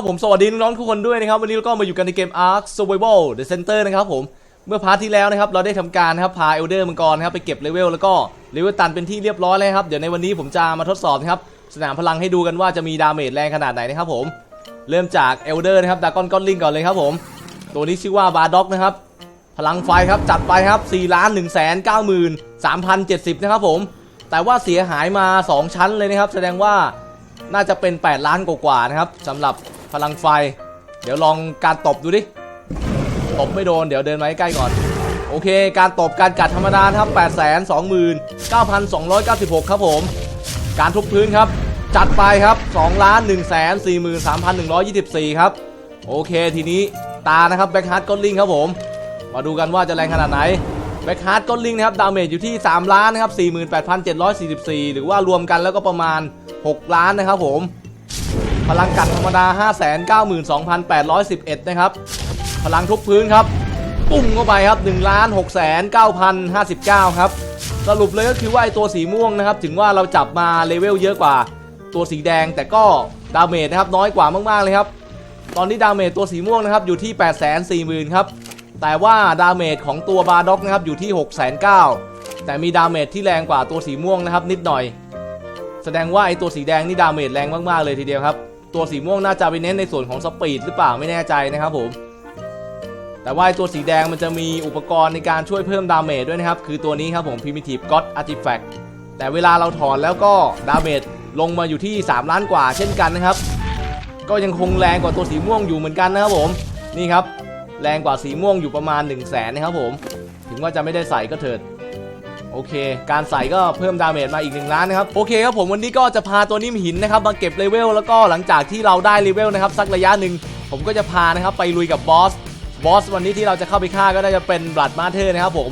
เอาละครับผมสวัสดีน้องๆทุกคนด้วยนะครับวันนี้เราก็มาอยู่กันในเกม Ark Survival The Center นะครับผมเมื่อพาร์ทที่แล้วนะครับเราได้ทำการนะครับพาเอลเดอร์มังกรนะครับไปเก็บเลเวลแล้วก็เลเวลตันเป็นที่เรียบร้อยแล้วครับเดี๋ยวในวันนี้ผมจะมาทดสอบนะครับสนามพลังให้ดูกันว่าจะมีดาเมจแรงขนาดไหนนะครับผมเริ่มจากเอลเดอร์นะครับดากอนก้อนลิงก่อนเลยครับผมตัวนี้ชื่อว่าบาร์ด็อกนะครับพลังไฟครับจัดไปครับ4ล้าน1 9 3 0 70นะครับผมแต่ว่าเสียหายมา 2 ชั้นเลยนะครับแสดงว่าน่าจะเป็น 8 ล้านกว่าๆนะครับสำหรับ พลังไฟ เดี๋ยวลองการตบดูดิ ตบไม่โดน เดี๋ยวเดินมาใกล้ก่อน โอเค การตบการกัดธรรมดานะครับ 8 2 9 2 9 6 ครับผม การทุบพื้นครับ จัดไปครับ2ล้าน1 4 3 1 2 4 ครับ โอเคทีนี้ตานะครับแบ็คฮาร์ดก้นลิงครับผม มาดูกันว่าจะแรงขนาดไหนแบ็คฮาร์ดก้นลิงนะครับดาเมจอยู่ที่ 3 ล้านนะครับ 48,744 หรือว่ารวมกันแล้วก็ประมาณ 6 ล้านนะครับผม พลังกัดธรรมดา 592,811 นะครับ พลังทุบพื้นครับ ปุ้งเข้าไปครับ1ล้าน6,9,059 ครับ สรุปเลยก็คือว่าไอตัวสีม่วงนะครับ ถึงว่าเราจับมาเลเวลเยอะกว่าตัวสีแดงแต่ก็ดาเมจนะครับน้อยกว่ามากๆเลยครับ ตอนนี้ดาเมจตัวสีม่วงนะครับอยู่ที่ 8 4 0 0 0 0 ครับ แต่ว่าดาเมจของตัวบาร์ด็อกนะครับอยู่ที่ 6 9 0 0 0แต่มีดาเมจที่แรงกว่าตัวสีม่วงนะครับนิดหน่อย แสดงว่าไอตัวสีแดงนี่ดาเมจแรงมากๆเลยทีเดียวครับ ตัวสีม่วงน่าจะไปเน้นในส่วนของสปีดหรือเปล่าไม่แน่ใจนะครับผม แต่ว่าตัวสีแดงมันจะมีอุปกรณ์ในการช่วยเพิ่มดาเมจด้วยนะครับ คือตัวนี้ครับผม Primitive God Artifact แต่เวลาเราถอนแล้วก็ดาเมจลงมาอยู่ที่ 3 ล้านกว่าเช่นกันนะครับ ก็ยังคงแรงกว่าตัวสีม่วงอยู่เหมือนกันนะครับผม นี่ครับ แรงกว่าสีม่วงอยู่ประมาณ 1 0 0 0 0แสนนะครับผม ถึงว่าจะไม่ได้ใส่ก็เถิด โอเค การใส่ก็เพิ่มดาเมจมาอีก1ล้านนะครับโอเคครับผมวันนี้ก็จะพาตัวนิ่มหินนะครับมาเก็บเลเวลแล้วก็หลังจากที่เราได้เลเวลนะครับสักระยะหนึ่งผมก็จะพานะครับไปลุยกับบอสบอสวันนี้ที่เราจะเข้าไปฆ่าก็น่าจะเป็นบลัดมาเธอร์นะครับผม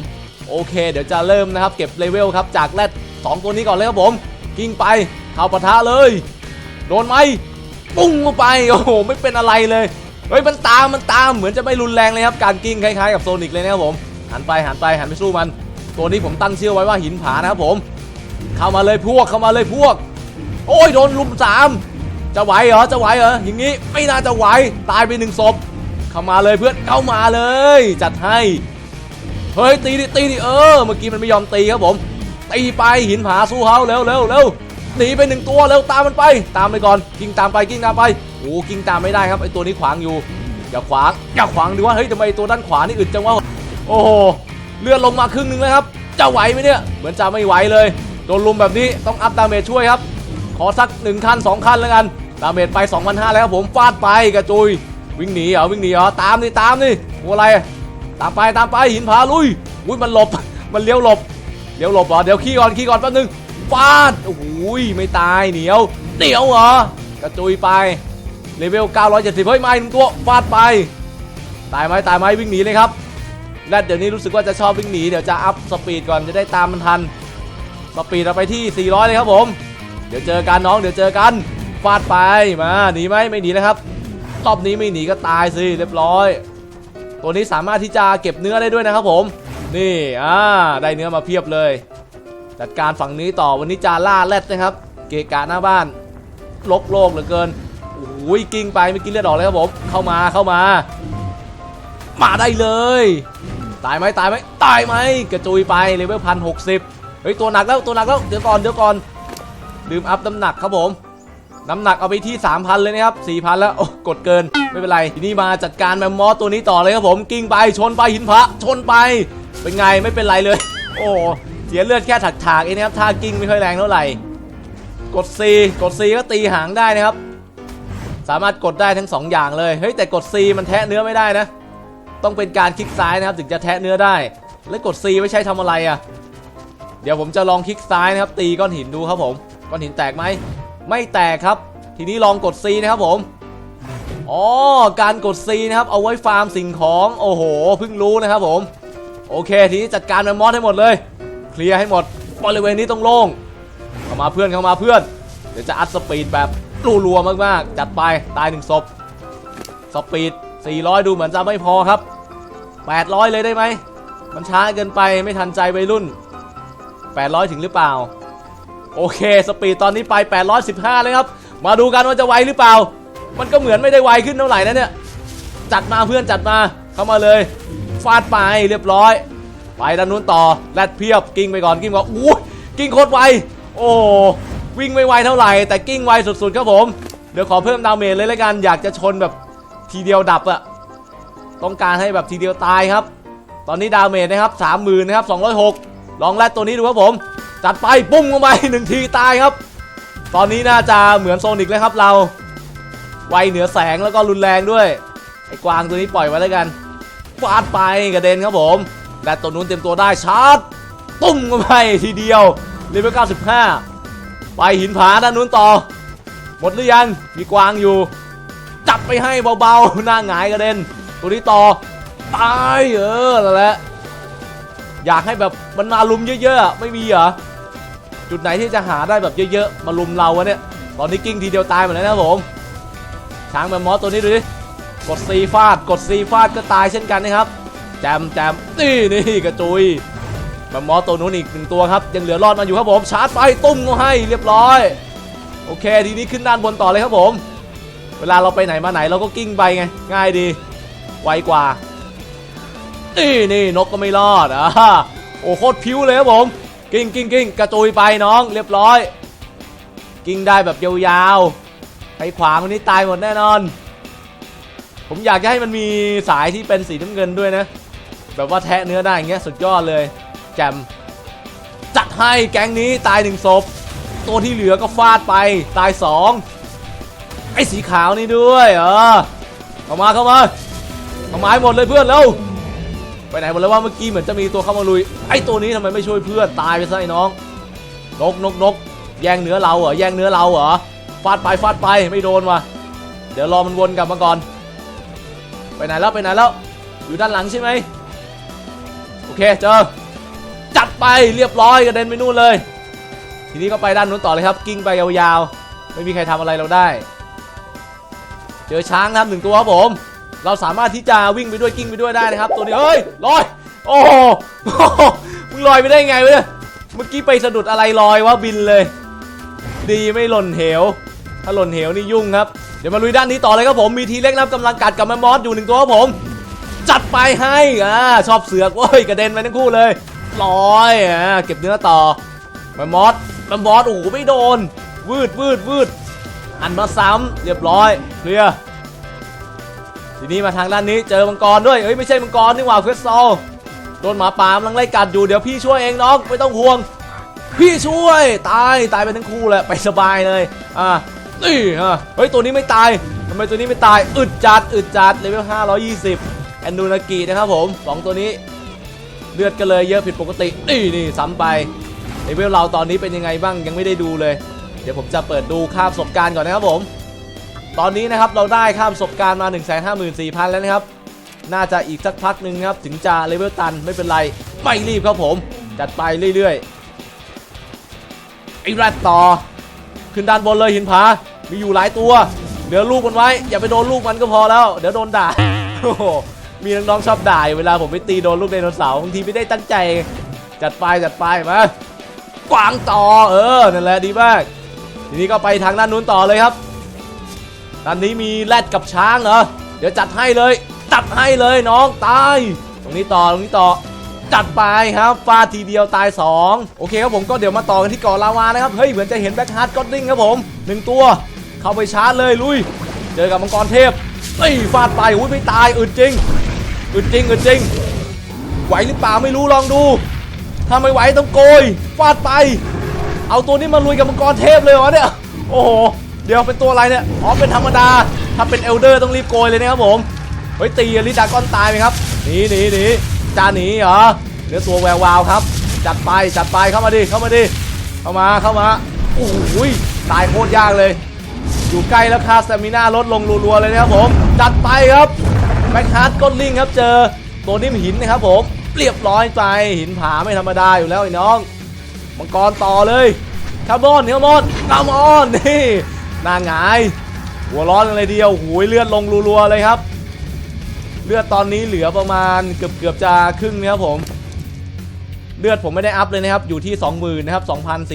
โอเค เดี๋ยวจะเริ่มนะครับเก็บเลเวลครับจากแรดสองตัวนี้ก่อนเลยครับผมกิ้งไปเข้าปะทะเลย โดนไหมปุ้งเข้าไปโอ้โหไม่เป็นอะไรเลยเฮ้ยมันตามมันตามเหมือนจะไม่รุนแรงเลยครับการกิ้งคล้ายๆกับโซนิกเลยนะครับผมหันไปหันไปหันไปสู้มัน ตัวนี้ผมตั้งชื่อไว้ว่าหินผานะครับผม เข้ามาเลยพวกเข้ามาเลยพวก โอ้ยโดนลุมสามจะไหวเหรอจะไหวเหรออย่างงี้ไม่น่าจะไหวตายไปหนึ่งศพเข้ามาเลยเพื่อนเข้ามาเลย จัดให้เฮ้ยตีดิตีดิเออเมื่อกี้มันไม่ยอมตีครับผมตีไปหินผาสู้เขาเร็วเร็วเร็วหนีไปหนึ่งตัวเร็วตามมันไป ตามไปก่อนกิ้งตามไปกิ้งตามไปโอ้กิ้งตามไม่ได้ครับไอตัวนี้ขวางอยู่อย่าขวางอย่าขวางดูว่าเฮ้ยทำไมตัวด้านขวานี่อึดจังวะโอ้โห เลื่อนลงมาครึ่งหนึงแล้วครับ จะไหวไหมเนี่ย เหมือนจะไม่ไหวเลย โดนลุมแบบนี้ต้องอัพดาเมจช่วยครับ ขอสักหนึ่งขั้นสองขั้นแล้วกัน ดาเมจไป2,500แล้วครับผม ฟาดไปกระจุย วิ่งหนีเหรอ วิ่งหนีเหรอ ตามนี่ตามนี่หัวอะไร ตามไปตามไปหินผาลุยอุ้ยมันหลบ มันเลี้ยวหลบ เลี้ยวหลบเหรอ เดี๋ยวขี้ก่อนขี้ก่อนแป๊บนึง ฟาด โอ้โหไม่ตายเหนียว เหนียวเหรอ กระจุยไปเลเวล970เฮ้ยไมาอีกหนึ่งตัว ฟาดไป ตายไหมตายไหมวิ่งหนีเลยครับ และเดี๋ยวนี้รู้สึกว่าจะชอบวิ่งหนีเดี๋ยวจะอัพสปีดก่อนจะได้ตามมันทัน สปีดเราไปที่ 400 เลยครับผม เดี๋ยวเจอกันน้องเดี๋ยวเจอกันฟาดไปมาหนีไหมไม่หนีนะครับรอบนี้ไม่หนีก็ตายสิเรียบร้อย ตัวนี้สามารถที่จะเก็บเนื้อได้ด้วยนะครับผม นี่อ่าได้เนื้อมาเพียบเลย จัดการฝั่งนี้ต่อวันนี้จาล่าแรดนะครับ เกะกะหน้าบ้านลกโลกเหลือเกินโอ้ยกิ้งไปไม่กินเลือดออกเลยครับผมเข้ามาเข้ามา มาได้เลย ตายไหมตายไหมตายไหมกระจุยไปเลเวลพันหกสิบเฮ้ยตัวหนักแล้วตัวหนักแล้วเดี๋ยวก่อนเดี๋ยวก่อนลืมอัพน้ำหนักครับผมน้ำหนักเอาไปที่ 3,000 เลยนะครับ 4,000 แล้ว โอ้ กดเกิน ไม่เป็นไร ทีนี้มาจัดการแมมมอสตัวนี้ต่อเลยครับผม กิ้งไป ชนไปหินพระ ชนไป เป็นไง ไม่เป็นไรเลย โอ้ เสียเลือดแค่ถักๆเองนะครับ ท่ากิ้งไม่ค่อยแรงเท่าไหร่ กด C กด C ก็ตีหางได้นะครับ สามารถกดได้ทั้ง 2 อย่างเลย เฮ้ย แต่กด C มันแทะเนื้อไม่ได้นะ ต้องเป็นการคลิกซ้ายนะครับถึงจะแทะเนื้อได้ แล้วกด C ไม่ใช่ทำอะไรอะ่ะ เดี๋ยวผมจะลองคลิกซ้ายนะครับ ตีก้อนหินดูครับผมก้อนหินแตกไหมไม่แตกครับ ทีนี้ลองกด C นะครับผมอ๋อการกด C นะครับเอาไว้ฟาร์มสิ่งของโอ้โหเพิ่งรู้นะครับผม โอเค ทีนี้จัดการแมมมอสให้หมดเลย เคลียร์ให้หมดบริเวณนี้ต้องโล่งเข้ามาเพื่อนเข้ามาเพื่อน เดี๋ยวจะอัดสปีดแบบรัวๆมากๆ จัดไปตายหนึ่งศพสปีด 400 ดูเหมือนจะไม่พอครับ 800 เลยได้ไหม มันช้าเกินไปไม่ทันใจวัยรุ่น 800 ถึงหรือเปล่า โอเค สปีดตอนนี้ไป 815 เลยครับ มาดูกันว่าจะไวหรือเปล่า มันก็เหมือนไม่ได้ไวขึ้นเท่าไหร่นะเนี่ย จัดมาเพื่อนจัดมา เข้ามาเลย ฟาดไปเรียบร้อย ไปด้านนู้นต่อแรดเพียบ กิ้งไปก่อน กิ้งก่อนอู้ยกิ้งโคตรไว โอ้วิ่งไม่ไวเท่าไหร่ แต่กิ้งไวสุดๆครับผม เดี๋ยวขอเพิ่มดาเมจเลยแล้วกัน อยากจะชนแบบ ทีเดียวดับอะต้องการให้แบบทีเดียวตายครับ ตอนนี้ดาเมจนะครับสามหมื่นนะครับสองร้อยหกลองแรดตัวนี้ดูครับผม จัดไปปุ้งลงไปหนึ่งทีตายครับ ตอนนี้น่าจะเหมือนโซนิกเลยครับเรา ไวเหนือแสงแล้วก็รุนแรงด้วย ไอ้กวางตัวนี้ปล่อยไว้แล้วกันฟาดไปกระเด็นครับผม และตัวนู้นเต็มตัวได้ชาร์จตุ้มกันไปทีเดียวเลเวล95 ไปหินผาด้านนู้นต่อ หมดหรือยังมีกวางอยู่ จับไปให้เบาๆ หน้าหงายกระเด็น ตัวนี้ต่อ ตายเออะแหละ อยากให้แบบมันมาลุมเยอะๆ ไม่มีเหรอ จุดไหนที่จะหาได้แบบเยอะๆ มาลุมเราวะเนี่ย ตอนนี้กิ้งทีเดียวตายหมดแล้วนะครับผม ช้างแมมมอสตัวนี้ดูดิ กดซีฟาด กดซีฟาดก็ตายเช่นกันนะครับ แจมแจมนี่นี่กระจุยแมมมอสตัวนู้นอีกหนึ่งตัวครับ ยังเหลือรอดมาอยู่ครับผม ชาร์จไฟตุ้มก็ให้เรียบร้อย โอเค ทีนี้ขึ้นด้านบนต่อเลยครับผม เวลาเราไปไหนมาไหนเราก็กิ้งไปไง ง่ายดี ไวกว่า นี่นี่นกก็ไม่รอดอ่าโอ้โคตรพิ้วเลยครับผม กิ้งกิ้งกิ้งกระจุยไปน้องเรียบร้อย กิ้งได้แบบยาวๆใครขวางวันนี้ตายหมดแน่นอน ผมอยากจะให้มันมีสายที่เป็นสีน้ำเงินด้วยนะ แบบว่าแทะเนื้อได้อย่างเงี้ยสุดยอดเลย แจมจัดให้แก๊งนี้ตายหนึ่งศพ ตัวที่เหลือก็ฟาดไปตายสอง อ้สีขาวนี่ด้วยเออเข้ามาเข้ามาเข้ามาให้หมดเลยเพื่อนเร็วไปไหนหมดแล้วว่าเมื่อกี้เหมือนจะมีตัวเข้ามาลุยไอ้ตัวนี้ทำไมไม่ช่วยเพื่อนตายไปซะไอ้น้องนกนกนกแย่งเนื้อเราเหรอแย่งเนื้อเราเหรอฟาดไปฟาดไปไม่โดนว่ะเดี๋ยวรอมันวนกลับมาก่อน ไปไหนแล้วไปไหนแล้วอยู่ด้านหลังใช่ไหมโอเคเจอจัดไปเรียบร้อยกระเด็นไปนู่นเลย ทีนี้ก็ไปด้านนู้นต่อเลยครับ กิ้งไปยาวๆไม่มีใครทำอะไรเราได้ เจอช้างนะครับหนึ่งตัวครับผม เราสามารถที่จะวิ่งไปด้วยกิ้งไปด้วยได้นะครับ ตัวนี้เฮ้ยลอย โอ้โหมึงลอยไปได้ไงวะเนี่ยเมื่อกี้ไปสะดุดอะไรลอยวะบินเลย ดีไม่หล่นเหว ถ้าหล่นเหวนี่ยุ่งครับ เดี๋ยวมาลุยด้านนี้ต่อเลยครับผมมีทีเล็กนะครับกำลังกัดกับแมมมอสอยู่หนึ่งตัวครับผม จัดไปให้อ่าชอบเสือกเว้ยกระเด็นไปทั้งคู่เลยลอยอ่าเก็บเนื้อต่อแมมมอสแมมมอสโอ้โหไม่โดนวืดวืดวืด อันมาซ้ำเรียบร้อยเคลียร์ทีนี้มาทางด้านนี้เจอมังกรด้วยเอ้ยไม่ใช่มังกรนี่หว่าเควสซอลโดนหมาป่ากำลังไล่กัดอยู่เดี๋ยวพี่ช่วยเองน้องไม่ต้องห่วง พี่ช่วยตายตายไปทั้งคู่แหละไปสบายเลยอะนี่ฮะเฮ้ยตัวนี้ไม่ตายทำไมตัวนี้ไม่ตายอึดจัดอึดจัดเลเวล520แอนดูนากินะครับผมสองตัวนี้เลือดก็เลยเยอะผิดปกตินี่นี่ซ้ำไปเลเวลเราตอนนี้เป็นยังไงบ้างยังไม่ได้ดูเลย ดี๋ยวผมจะเปิดดูค่าประสบการณ์ก่อนนะครับผม ตอนนี้นะครับเราได้ค่าประสบการณ์มา 1 5 4 0 0 0 แล้วนะครับ น่าจะอีกสักพักหนึ่งครับ ถึงจะเลเวลตันไม่เป็นไร ไม่รีบครับผม จัดไปเรื่อยๆไอ้แรดต่อ ขึ้นด้านบนเลยหินผา มีอยู่หลายตัว เดี๋ยวลูกมันไว้ อย่าไปโดนลูกมันก็พอแล้ว เดี๋ยวโดนด่าโอ้โหมีน้องๆชอบด่าเวลาผมไปตีโดนลูกไดโนเสาร์บางทีไม่ได้ตั้งใจ จัดไปจัดไปมากวางต่อเออนั่นแหละดีมาก ทีนี้ก็ไปทางด้านนู้นต่อเลยครับด้านนี้มีแรดกับช้างเหรอ เดี๋ยวจัดให้เลย จัดให้เลยน้องตาย ตรงนี้ต่อตรงนี้ต่อ จัดไปครับฟาดทีเดียวตาย 2 โอเคครับผมก็เดี๋ยวมาต่อกันที่เกาะลาวานะครับ เฮ้ย เหมือนจะเห็นแบ็คฮาร์ดก็อดดิ้งครับผมหนึ่งตัว เข้าไปชาร์จเลยลุย เจอกับมังกรเทพเอ้ยฟาดไปอุ้ยไม่ตายอึดจริงอึดจริงอึดจริง ไหวหรือเปล่าไม่รู้ลองดู ถ้าไม่ไหวต้องโกยฟาดไป เอาตัวนี้มาลุยกับมังกรเทพเลยวะเนี่ย โอ้โห เดี๋ยวเป็นตัวอะไรเนี่ย อ๋อ เป็นธรรมดา ถ้าเป็นเอลเดอร์ต้องรีบโกยเลยนะครับผม เฮ้ยตีลิดากอนตายไหมครับ หนีหนีหนีจะหนีเหรอเนื้อตัวแวววาวครับ จัดไปจัดไปเข้ามาดิ เข้ามาดิ เข้ามา เข้ามา โอ้โหยตายโคตรยากเลย อยู่ใกล้แล้วคาสเตมิน่าลดลงรัวๆเลยนะครับผม จัดไปครับแบ็คฮาร์ดก้นลิงครับเจอตัวนิ่มหินนะครับผม เรียบร้อยไปหินผาไม่ธรรมดาอยู่แล้วไอ้น้อง มังกรต่อเลยคาร์บอนคาร์บอนคาร์บอนนี่หน้าหงายหัวร้อนเลยเดียวหูยเลือดลงรัวๆเลยครับ เลือดตอนนี้เหลือประมาณเกือบเกือบๆจะครึ่งนะครับผม เลือดผมไม่ได้อัพเลยนะครับ อยู่ที่ 20,000นะครับ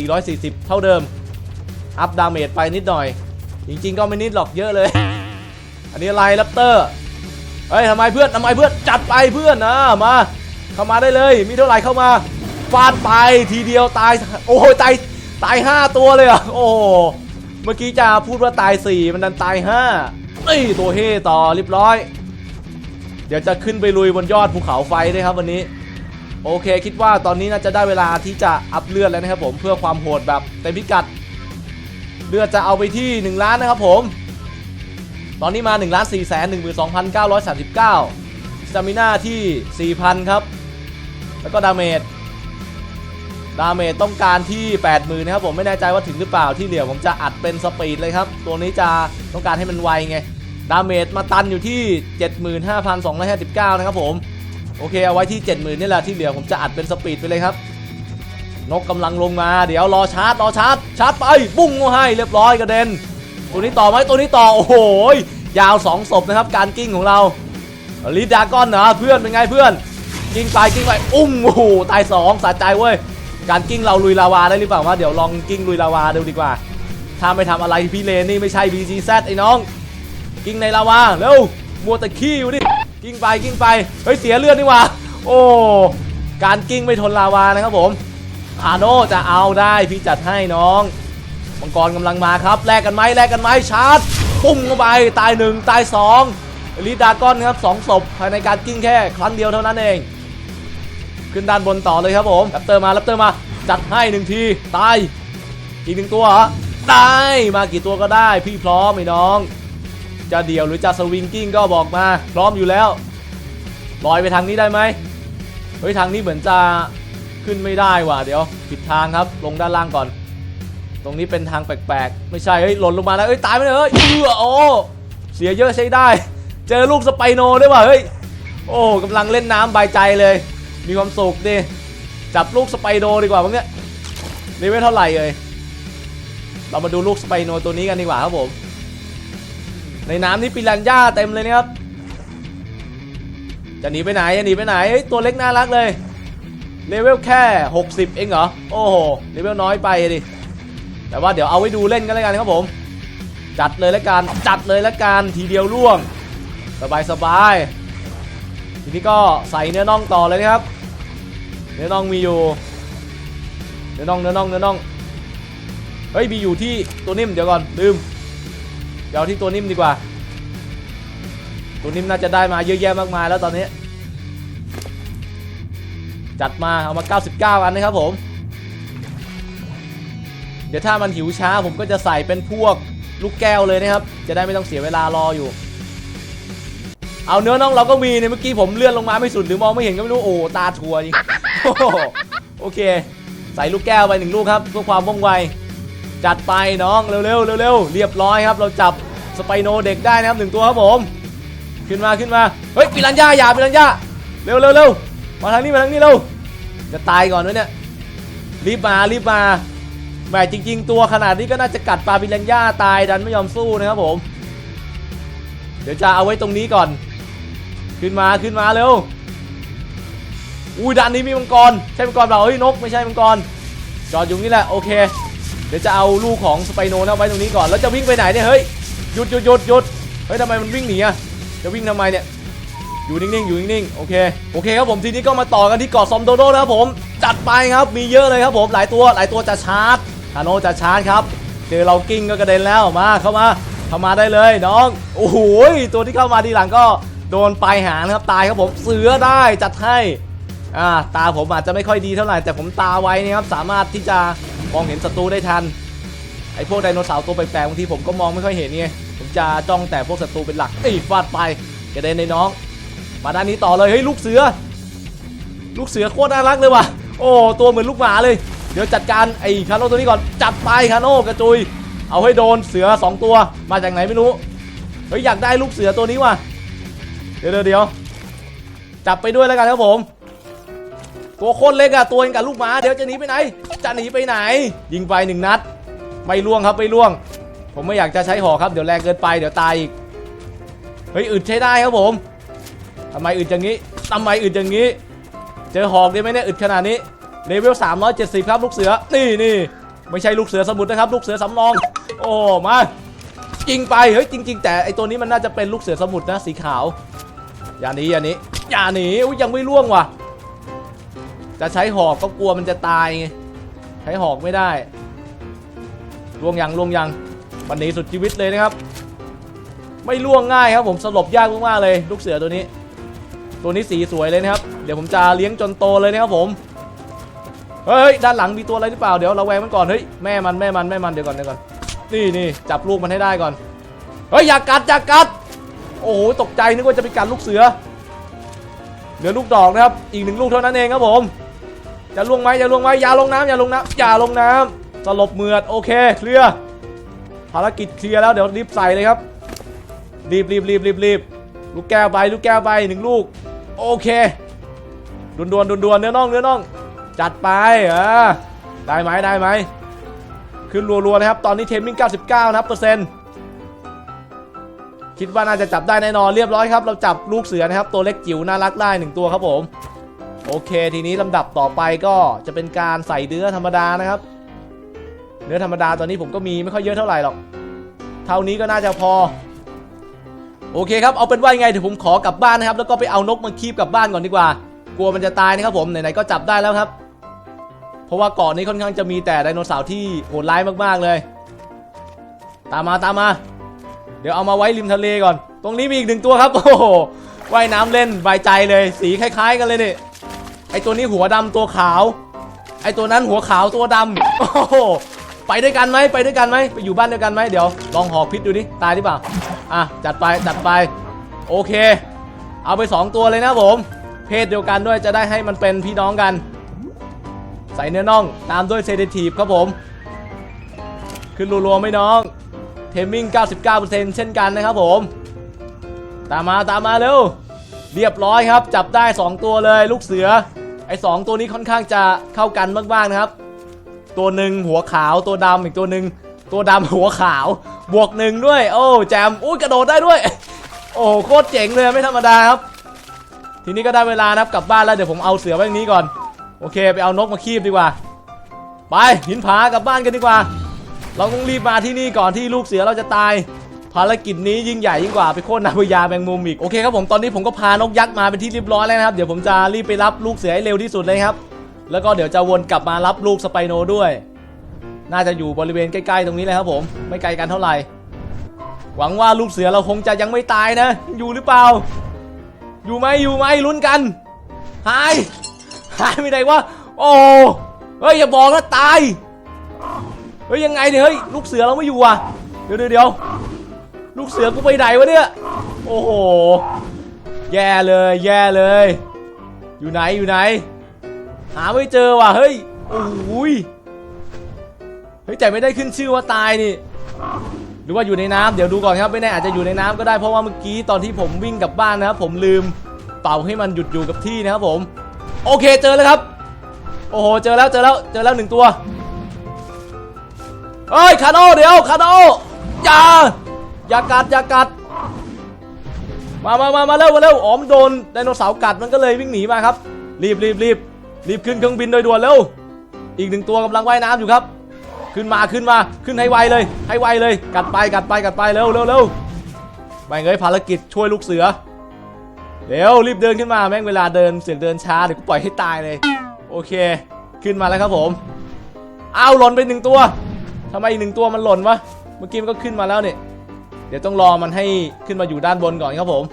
2,440 เท่าเดิม อัพดาเมจไปนิดหน่อย จริงๆ ก็ไม่นิดหรอกเยอะเลย อันนี้อะไรแรปเตอร์เฮ้ยทำไมเพื่อนทำไมเพื่อนจัดไปเพื่อนนะมา เข้ามาได้เลย มีเท่าไหร่เข้ามา ฟาดไปทีเดียวตาย โอ้โหตายตายห้าตัวเลยอะโอ้เมื่อกี้จะพูดว่าตายสี่มันดันตายห้านี่ตัวเฮต่อเรียบร้อย เดี๋ยวจะขึ้นไปลุยบนยอดภูเขาไฟด้วยครับวันนี้ โอเคคิดว่าตอนนี้น่าจะได้เวลาที่จะอัพเลือดแล้วนะครับผมเพื่อความโหดแบบเต็มพิกัด เลือดจะเอาไปที่ 1 ล้านนะครับผม ตอนนี้มา1ล้าน4แสน12,939สตามิน่าที่ 4,000 ครับ แล้วก็ดาเมจ ดาเมจต้องการที่ 80,000นะครับผมไม่แน่ใจว่าถึงหรือเปล่าที่เหลือผมจะอัดเป็นสปีดเลยครับ ตัวนี้จะต้องการให้มันไวไง ดาเมจมาตันอยู่ที่ 75,259 นะครับผม โอเคเอาไว้ที่ 70,000นี่แหละที่เหลือผมจะอัดเป็นสปีดไปเลยครับ นกกำลังลงมาเดี๋ยวรอชาร์จรอชาร์จชาร์จไปบุ้งให้เรียบร้อยกระเด็น ตัวนี้ต่อไหมตัวนี้ต่อโอ้โหยาวสองศพนะครับการกิ้งของเราลีดดาก้อนเหรอเพื่อนเป็นไงเพื่อนกิ้งไปกิ้งไปอุ้มโอ้โหตายสองสะใจเว้ย การกิ้งเราลุยลาวาได้หรือเปล่าวะเดี๋ยวลองกิ้งลุยลาวาดูดีกว่า ถ้าไม่ทำอะไรพี่เลนนี่ไม่ใช่ BGZ ไอ้น้อง กิ้งในลาวาเร็วมัวแต่ขี้อยู่ดิกิ้งไปกิ้งไปเฮ้ยเสียเลือดนี่ว่าโอ้การกิ้งไม่ทนลาวานะครับผมอาโนจะเอาได้พี่จัดให้น้องมังกรกำลังมาครับแลกกันไหมแลกกันไหมชาร์จปุ้งเข้าไปตายหนึ่งตายสองลีดากอนครับสองศพภายในการกิ้งแค่ครั้งเดียวเท่านั้นเอง ขึ้นด้านบนต่อเลยครับผมแรปเตอร์มาแรปเตอร์มา จัดให้หนึ่งที ตาย อีกหนึ่งตัวเหรอได้มากี่ตัวก็ได้ พี่พร้อมไอ้น้อง จะเดี่ยวหรือจะสวิงกิ้งก็บอกมา พร้อมอยู่แล้วลอยไปทางนี้ได้ไหมเฮ้ยทางนี้เหมือนจะขึ้นไม่ได้ว่ะเดี๋ยวผิดทางครับ ลงด้านล่างก่อน ตรงนี้เป็นทางแปลกๆ ไม่ใช่เฮ้ยหล่นลงมาแล้วเอ้ยตายไปเลยเฮ้ยเออโอ้เสียเยอะใช้ได้ เจอลูกสไปโนด้วยว่ะเฮ้ยโอ้กำลังเล่นน้ำบายใจเลย มีความสุขดิจับลูกสไปโนดีกว่ามั้งเนี่ยเลเวลเท่าไหร่เลยเรามาดูลูกสไปโนตัวนี้กันดีกว่าครับผม ในน้ำนี่ปิรันย่าเต็มเลยนะครับ จะหนีไปไหนจะหนีไปไหนตัวเล็กน่ารักเลยเลเวลแค่ 60 เองเหรอ โอ้โหเลเวลน้อยไปดิ แต่ว่าเดี๋ยวเอาไว้ดูเล่นกันแล้วกันครับผม จัดเลยแล้วกัน จัดเลยแล้วกัน ทีเดียวล่วง สบายสบาย ทีนี้ก็ใส่เนื้อน่องต่อเลยนะครับ เนื้อน่องมีอยู่ เนื้อน่องเนื้อน่องเนื้อน่อง เฮ้ยมีอยู่ที่ตัวนิ่มเดี๋ยวก่อนลืม เดี๋ยวที่ตัวนิ่มดีกว่า ตัวนิ่มน่าจะได้มาเยอะแยะมากมายแล้วตอนนี้ จัดมาเอามา 99 อันนะครับผม เดี๋ยวถ้ามันหิวช้าผมก็จะใส่เป็นพวกลูกแก้วเลยนะครับ จะได้ไม่ต้องเสียเวลารออยู่ เอาเนื้อน้องเราก็มีในเมื่อกี้ผมเลื่อนลงมาไม่สุดหรือมองไม่เห็นก็ไม่รู้โอ้ตาทัวจริงโอ้โหโอเค ใส่ลูกแก้วไปหนึ่งลูกครับเพื่อความว่องไวจัดไปน้องเร็วๆเร็วๆเรียบร้อยครับ เราจับสไปโนเด็กได้นะครับหนึ่งตัวครับผม ขึ้นมาขึ้นมาเฮ้ยปิรันย่าอย่าปิรันย่าเร็วเร็วเร็วมาทางนี้มาทางนี้เร็วจะตายก่อนวะเนี่ยรีบมารีบมาแหมจริง ๆ ตัวขนาดนี้ก็น่าจะกัดปลาปิรันย่าตายดันไม่ยอมสู้นะครับผม เดี๋ยวจะเอาไว้ตรงนี้ก่อน ขึ้นมาขึ้นมาเร็วอุ้ยด้านนี้มีมังกรใช่มังกรเปล่าเฮ้ยนกไม่ใช่มังกรจอดอยู่นี่แหละโอเค เดี๋ยวจะเอาลูกของสไปโนนะไว้ตรงนี้ก่อนแล้วจะวิ่งไปไหนเนี่ยเฮ้ยหยุดหยุดหยุดหยุดเฮ้ยทำไมมันวิ่งหนีอะจะวิ่งทำไมเนี่ยอยู่นิ่งๆอยู่นิ่งๆโอเคโอเคครับผมทีนี้ก็มาต่อกันที่เกาะซอมโดโดนะครับผมจัดไปครับมีเยอะเลยครับผมหลายตัวหลายตัวจะชาร์จฮาโนจะชาร์จครับเจอเรากิ้งก็กระเด็นแล้วมาเข้ามาเข้ามาได้เลยน้องโอ้โหตัวที่เข้ามาทีหลังก็ โดนปลายหางนะครับตายครับผมเสือได้จัดให้อ่าตาผมอาจจะไม่ค่อยดีเท่าไหร่แต่ผมตาไวนะครับสามารถที่จะมองเห็นศัตรูได้ทันไอ้พวกไดโนเสาร์ตัวแปลกๆบางทีผมก็มองไม่ค่อยเห็นไงผมจะจ้องแต่พวกศัตรูเป็นหลักเอ้ฟาดไปกระเด็นในน้อง มาด้านนี้ต่อเลยเฮ้ยลูกเสือ ลูกเสือโคตรน่ารักเลยว่ะโอ้ตัวเหมือนลูกหมาเลย เดี๋ยวจัดการไอ้คาโน่ตัวนี้ก่อนจัดไปคาโน่กระจุย เอาให้โดนเสือสองตัวมาจากไหนไม่รู้เฮ้ยอยากได้ลูกเสือตัวนี้ว่ะ ดี๋ยวเดี๋ยวเดี๋ยวจับไปด้วยแล้วกันครับผม ตัวโคตรเล็กอะตัวเองกับลูกหมา เดี๋ยวจะหนีไปไหน จะหนีไปไหน ยิงไปหนึ่งนัด ไม่ล่วงครับไม่ล่วง ผมไม่อยากจะใช้หอกครับเดี๋ยวแรงเกินไปเดี๋ยวตายอีก เฮ้ยอึดใช้ได้ครับผมทำไมอึดอย่างนี้ทำไมอึดอย่างนี้ เจอหอกได้ไหมเนี่ยอึดขนาดนี้เลเวล370 ครับลูกเสือ นี่นี่ไม่ใช่ลูกเสือสมุทรนะครับ ลูกเสือสำรอง โอ้มายิงไป เฮ้ยจริง ๆ แต่ไอตัวนี้มันน่าจะเป็นลูกเสือสมุทรนะสีขาว อย่าหนีอย่าหนีอย่าหนีอุ๊ยยังไม่ล่วงว่ะ จะใช้หอกก็กลัวมันจะตายไงใช้หอกไม่ได้ล่วงยังล่วงยังวันนี้สุดชีวิตเลยนะครับ ไม่ล่วงง่ายครับผมสลบยากมากๆเลย ลูกเสือตัวนี้ ตัวนี้สีสวยเลยนะครับ เดี๋ยวผมจะเลี้ยงจนโตเลยนะครับผมเฮ้ยด้านหลังมีตัวอะไรหรือเปล่าเดี๋ยวเราแวงมันก่อนเฮ้ยแม่มันแม่มันแม่มันเดี๋ยวก่อนเดี๋ยวก่อนนี่นี่จับลูกมันให้ได้ก่อนเฮ้ยอย่ากัดอย่ากัด โอ้โหตกใจนึกว่าจะไปกัดลูกเสือ เหลือลูกดอกนะครับ อีกหนึ่งลูกเท่านั้นเองครับผมจะล่วงไหมจะล่วงไหมอย่าลงน้ำอย่าลงน้ำอย่าลงน้ำสลบเมือดโอเคเคลียร์ภารกิจเคลียร์แล้วเดี๋ยวรีบใส่เลยครับ รีบรีบรีบรีบรีบลูกแก้วไปลูกแก้วไปหนึ่งลูก โอเคดวนดวนดวนดวนเนื้อน่องเนื้อน่อง จัดไปอ่าได้ไหมได้ไหมขึ้นรัวๆนะครับ ตอนนี้เทมมิ่ง 99 นะครับเปอร์เซ็นต์ คิดว่าน่าจะจับได้แน่นอนเรียบร้อยครับ เราจับลูกเสือนะครับ ตัวเล็กจิ๋วน่ารักได้หนึ่งตัวครับผม โอเค ทีนี้ลำดับต่อไปก็จะเป็นการใส่เนื้อธรรมดานะครับ เนื้อธรรมดาตอนนี้ผมก็มีไม่ค่อยเยอะเท่าไหร่หรอก เท่านี้ก็น่าจะพอ โอเคครับเอาเป็นว่ายังไงเดี๋ยวผมขอกลับบ้านนะครับ แล้วก็ไปเอานกมาคีบกลับบ้านก่อนดีกว่า กลัวมันจะตายนะครับผมไหนๆก็จับได้แล้วครับ เพราะว่าเกาะนี้ค่อนข้างจะมีแต่ไดโนเสาร์ที่โหดร้ายมากๆเลย ตามมาตามมา เดี๋ยวเอามาไว้ริมทะเลก่อน ตรงนี้มีอีกหนึ่งตัวครับ โอ้โหว่ายน้ำเล่นใบใจเลย สีคล้าย ๆ กันเลยนี่ ไอตัวนี้หัวดำตัวขาว ไอตัวนั้นหัวขาวตัวดำโอ้โห ไปด้วยกันไหมไปด้วยกันไหมไปอยู่บ้านเดียวกันไหมเดี๋ยวลองหอกพิษดูดิ ตายหรือเปล่า อะ จัดไป จัดไป โอเค เอาไปสองตัวเลยนะผม เพศเดียวกันด้วยจะได้ให้มันเป็นพี่น้องกัน ใส่เนื้อน่อง ตามด้วยเซเดทีฟครับผม ขึ้นรัวๆไหม่น้อง เทมมิ่ง 99%เช่นกันนะครับผม ตามมาตามมาเร็ว เรียบร้อยครับ จับได้ 2 ตัวเลยลูกเสือ ไอ้สองตัวนี้ค่อนข้างจะเข้ากันมากๆนะครับ ตัวหนึ่งหัวขาวตัวดำอีกตัวหนึ่งตัวดำหัวขาว บวกหนึ่งด้วย โอ้แจมอุ้ยกระโดดได้ด้วย โอ้โคตรเจ๋งเลยไม่ธรรมดาครับ ทีนี้ก็ได้เวลานะครับกลับบ้านแล้วเดี๋ยวผมเอาเสือไว้ตรงนี้ก่อน โอเค ไปเอานกมาคีบดีกว่า ไปหินผากลับบ้านกันดีกว่า เราต้องรีบมาที่นี่ก่อนที่ลูกเสือเราจะตายภารกิจนี้ยิ่งใหญ่ยิ่งกว่าไปโค่นนาพญาแมงมุมอีกโอเคครับผมตอนนี้ผมก็พานกยักษ์มาเป็นที่เรียบร้อยแล้วนะครับเดี๋ยวผมจะรีบไปรับลูกเสือให้เร็วที่สุดเลยครับ แล้วก็เดี๋ยวจะวนกลับมารับลูกสไปโนด้วย น่าจะอยู่บริเวณใกล้ๆตรงนี้เลยครับผมไม่ไกลกันเท่าไหร่ หวังว่าลูกเสือเราคงจะยังไม่ตายนะ อยู่หรือเปล่า อยู่ไหมอยู่ไหมลุ้นกันหายหายไปไหนวะโอ้เฮ้ยอย่าบอกนะตาย เฮ้ยยังไงเนี่ยเฮ้ยลูกเสือเราไม่อยู่อะเดี๋ยวเดี๋ยวลูกเสือกูไปไหนวะเนี่ยโอ้โหแย่เลยแย่เลย อยู่ไหนอยู่ไหน หาไม่เจอว่ะเฮ้ยโอ้ยเฮ้ยแต่ไม่ได้ขึ้นชื่อว่าตายนี่หรือว่าอยู่ในน้ำเดี๋ยวดูก่อนครับไม่แน่อาจจะอยู่ในน้ำก็ได้เพราะว่าเมื่อกี้ตอนที่ผมวิ่งกลับบ้านนะครับผมลืมเป่าให้มันหยุดอยู่กับที่นะครับผม โอเคเจอแล้วครับ โอ้โหเจอแล้วเจอแล้วเจอแล้วหนึ่งตัว เฮ้ยคาโนเดี๋ยวคาโนอย่าอย่ากัดอย่ากัด มามามามาเร็วมาเร็วอ๋อมโดนไดโนเสาร์กัดมันก็เลยวิ่งหนีมาครับ รีบรีบรีบรีบขึ้นเครื่องบินโดยด่วนเร็วอีกหนึ่งตัวกำลังว่ายน้ำอยู่ครับ ขึ้นมาขึ้นมาขึ้นให้ไวเลยให้ไวเลย กัดไปกัดไปกัดไปเร็วเร็วเร็วไปเงยภารกิจช่วยลูกเสือเร็วรีบเดินขึ้นมาแม่งเวลาเดินเสียงเดินช้าเดี๋ยวกูปล่อยให้ตายเลย โอเค ขึ้นมาแล้วครับผมอ้าวหล่นไปหนึ่งตัว ทำไมอีกหนึ่งตัวมันหล่นวะ เมื่อกี้มันก็ขึ้นมาแล้วเนี่ย เดี๋ยวต้องรอมันให้ขึ้นมาอยู่ด้านบนก่อนครับผม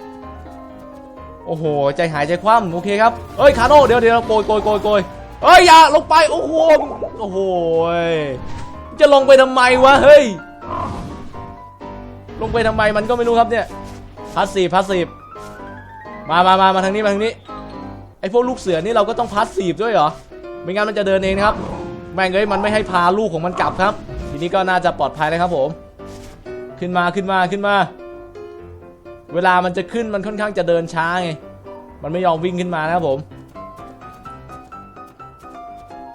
โอ้โห ใจหายใจคว่ำโอเคครับเอ้ยคาโน่เดี๋ยวเดี๋ยวโกยโกยโกยโกยเฮ้ยอย่าลงไปโอ้โหโอ้โหจะลงไปทำไมวะเฮ้ย ลงไปทำไมมันก็ไม่รู้ครับเนี่ยพาสซีฟพาสซีฟมามามามาทางนี้มาทางนี้ไอพวกลูกเสือนี่เราก็ต้องพาสซีฟด้วยเหรอไม่งั้นมันจะเดินเองนะครับแม่งเอ้ยมันไม่ให้พาลูกของมันกลับครับ นี้ก็น่าจะปลอดภัยนะครับผม ขึ้นมาขึ้นมาขึ้นมา เวลามันจะขึ้นมันค่อนข้างจะเดินช้าไง มันไม่ยอมวิ่งขึ้นมานะครับผม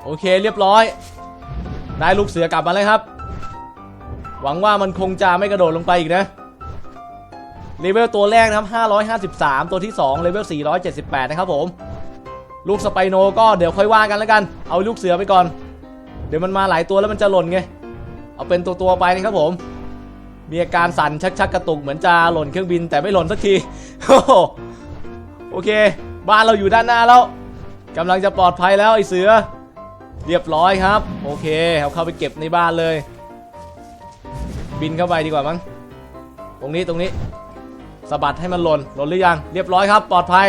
โอเคเรียบร้อย ได้ลูกเสือกลับมาแล้วครับ หวังว่ามันคงจะไม่กระโดดลงไปอีกนะเลเวลตัวแรกนะครับ553 ตัวที่2เลเวล478 นะครับผม ลูกสไปโนก็เดี๋ยวค่อยว่ากันแล้วกัน เอาลูกเสือไปก่อน เดี๋ยวมันมาหลายตัวแล้วมันจะหล่นไง เอาเป็นตัวตัวไปนะครับผม มีอาการสั่นชักชักกระตุกเหมือนจะหล่นเครื่องบินแต่ไม่หล่นสักที โอเค บ้านเราอยู่ด้านหน้าแล้วกำลังจะปลอดภัยแล้วไอเสือ เรียบร้อยครับ โอเคเอาเข้าไปเก็บในบ้านเลย บินเข้าไปดีกว่ามั้งตรงนี้ตรงนี้สะบัดให้มันหล่นหล่นหรือยัง เรียบร้อยครับ ปลอดภัย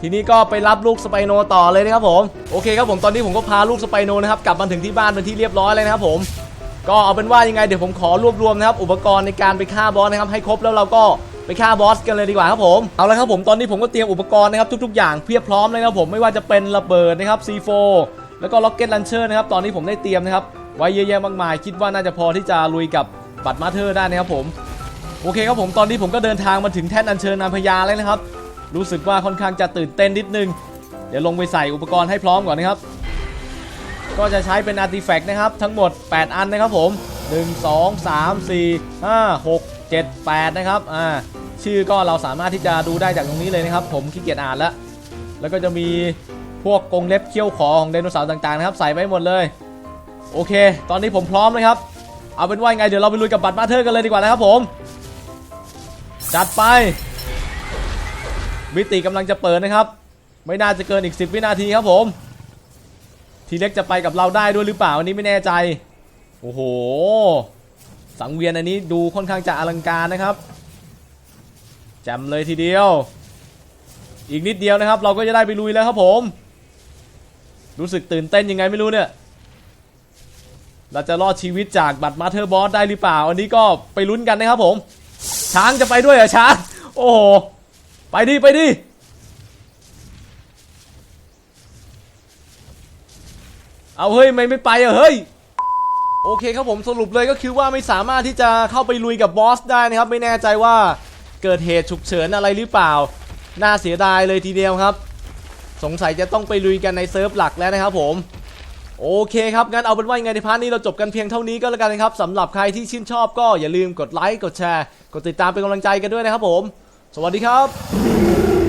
ทีนี้ก็ไปรับลูกสไปโนต่อเลยนะครับผม โอเคครับผมตอนนี้ผมก็พาลูกสไปโนนะครับกลับมาถึงที่บ้านเป็นที่เรียบร้อยเลยนะครับผม ก็เอาเป็นว่ายังไงเดี๋ยวผมขอรวบรวมนะครับอุปกรณ์ในการไปฆ่าบอสนะครับให้ครบแล้วเราก็ไปฆ่าบอสกันเลยดีกว่าครับผมเอาละครับผมตอนนี้ผมก็เตรียมอุปกรณ์นะครับทุก ๆ อย่างเพียบพร้อมเลยนะครับผมไม่ว่าจะเป็นระเบิดนะครับ C4 แล้วก็ล็อกเก็ตลันเชอร์นะครับตอนนี้ผมได้เตรียมนะครับไว้เยอะแยะมากมาย คิดว่าน่าจะพอที่จะลุยกับบัตรมาเธอร์ได้นะครับผมโอเคครับผมตอนนี้ผมก็เดินทางมาถึงแท่นอัญเชิญนางพญาแล้วนะครับ รู้สึกว่าค่อนข้างจะตื่นเต้นนิดนึง เดี๋ยวลงไปใส่อุปกรณ์ให้พร้อมก่อนนะครับ ก็จะใช้เป็นอาร์ติแฟกต์นะครับ ทั้งหมด 8 อันนะครับผม 1 2 3 4 5 6 7 8 นะครับอ่าชื่อก็เราสามารถที่จะดูได้จากตรงนี้เลยนะครับ ผมขี้เกียจอ่านแล้ว แล้วก็จะมีพวกกรงเล็บเขี้ยวขอของไดโนเสาร์ต่างๆนะครับ ใส่ไว้หมดเลย โอเค ตอนนี้ผมพร้อมเลยครับ เอาเป็นว่าไงเดี๋ยวเราไปลุยกับบัตรมาเธอร์กันเลยดีกว่านะครับผม จัดไปมิติกำลังจะเปิดนะครับ ไม่น่าจะเกินอีก 10 วินาทีครับผม ทีเล็กจะไปกับเราได้ด้วยหรือเปล่าอันนี้ไม่แน่ใจ โอ้โห สังเวียนอันนี้ดูค่อนข้างจะอลังการนะครับแจำเลยทีเดียว อีกนิดเดียวนะครับ เราก็จะได้ไปลุยแล้วครับผม รู้สึกตื่นเต้นยังไงไม่รู้เนี่ย เราจะรอดชีวิตจากบัตรมาเธอร์บอสได้หรือเปล่า อันนี้ก็ไปลุ้นกันนะครับผม ช้างจะไปด้วยเหรอช้าง โอ้โห ไปดิไปดิ เอาเฮ้ยไม่ไม่ไปอะเฮ้ยโอเคครับผมสรุปเลยก็คือว่าไม่สามารถที่จะเข้าไปลุยกับบอสได้นะครับ ไม่แน่ใจว่าเกิดเหตุฉุกเฉินอะไรหรือเปล่า น่าเสียดายเลยทีเดียวครับ สงสัยจะต้องไปลุยกันในเซิร์ฟหลักแล้วนะครับผมโอเคครับงั้นเอาเป็นว่ายังไงในพาร์ทนี้เราจบกันเพียงเท่านี้ก็แล้วกันนะครับสำหรับใครที่ชื่นชอบก็อย่าลืมกดไลค์กดแชร์ กดติดตามเป็นกำลังใจกันด้วยนะครับผม สวัสดีครับ